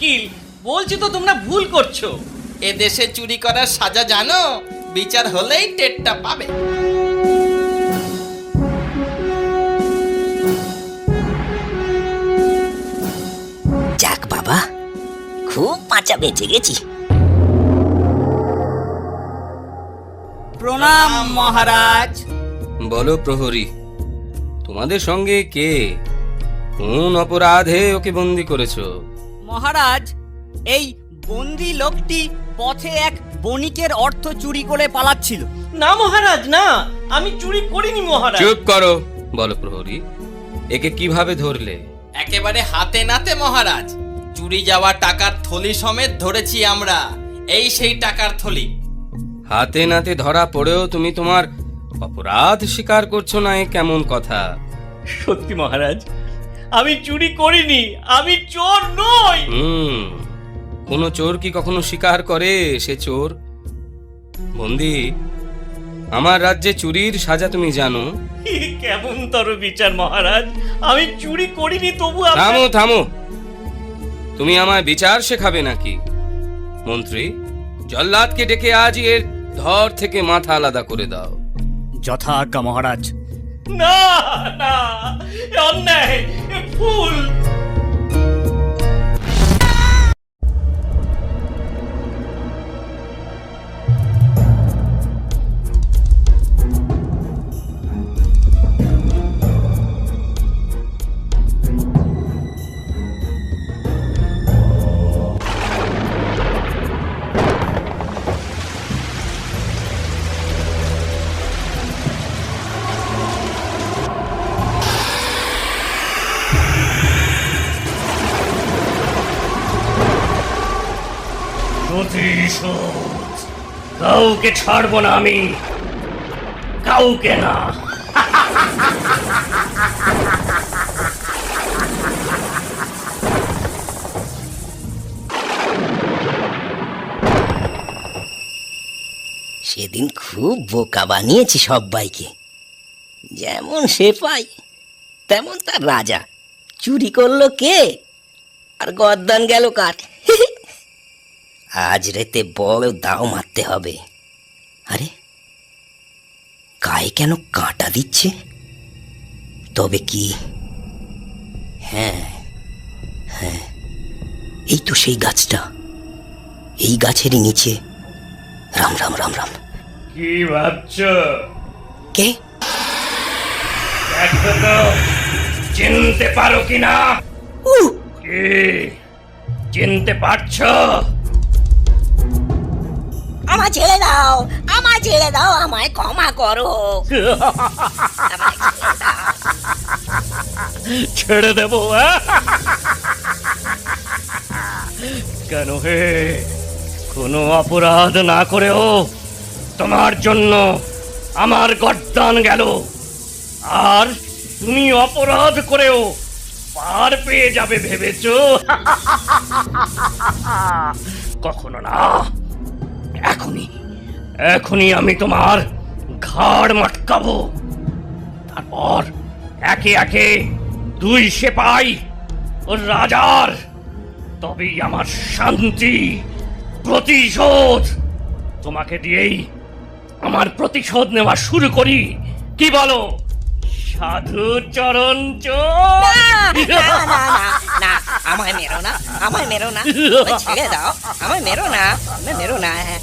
কিল বলছি তো তোমরা ভুল করছ। এ দেশে চুরি করার সাজা জানো? বিচার হলেই টেটটা পাবে। যাক বাবা খুব পাঁচা বেঁচে গেছি। প্রণাম মহারাজ। বলো প্রহরী তোমাদের সঙ্গে কে? কোন অপরাধে ওকে বন্দি করেছ? মহারাজ এই বন্দি লোকটি পথে এক বণিকের অর্থ চুরি করে পালাচ্ছিল। না মহারাজ না আমি চুরি করিনি মহারাজ। চুপ করো বলো প্রহরী একে কীভাবে ধরলে? একেবারে হাতে নাতে মহারাজ চুরি যাওয়া টাকার থলি সমেত ধরেছি আমরা এই সেই টাকার থলি। হাতে নাতে ধরা পড়েও তুমি তোমার অপরাধ স্বীকার করছ না এ কেমন কথা? সত্যি মহারাজ আমি চুরি করিনি আমি চোর নই। হুম কোন চোর কি কখনো স্বীকার করে সে চোর? বন্দি আমার রাজ্যে চুরির সাজা তুমি জানো? কেমন তর বিচার মহারাজ। আমি চুরি করিনি তবু থামো থামো। তুমি আমায় বিচার শেখাবে নাকি? মন্ত্রী জল্লাদকে ডেকে আজ এর ধর থেকে মাথা আলাদা করে দাও। যথা আজ্ঞা মহারাজ। না না অন্যায়। এ প্রতিশোধ কাউকে ছাড়বো না আমি। কাউকে না। সেদিন খুব বোকা বানিয়েছি সবাইকে যেমন সে পাই তেমন তার রাজা। চুরি করল কে? আর গদ্দান গেল কার আজ রেতে বড় দাও মারতে হবে। আরে গায়ে কেন কাঁটা দিচ্ছে? তবে কি? হ্যাঁ হ্যাঁ এই তো সেই গাছটা। এই গাছেরই নিচে। রাম রাম রাম রাম। কি ভাবছ? কে? দেখো তো চিনতে পারো কিনা? কি? চিনতে পারছ? আমায় ছেড়ে দাও, আমার ছেড়ে দাও, আমায় ক্ষমা করো। ছেড়ে। দেব কেন হে? কোনো অপরাধ না করেও তোমার জন্য আমার গর্দান গেল। আর তুমি অপরাধ করেও পার পেয়ে যাবে ভেবেছো? কখনো না। এখনই এখনই আমি তোমার ঘাড় মাটকাবো। তারপর একে একে দুই সেপাই ও রাজার, তবেই আমার শান্তি, প্রতিশোধ। তোমাকে দিয়েই আমার প্রতিশোধ নেওয়া শুরু করি। কি বলো? সাধু চরণ চোর! আমায় মেরো না আমায় মেরো না আমায় ছেড়ে দাও আমায় মেরো না আমায় মেরো না হ্যাঁ।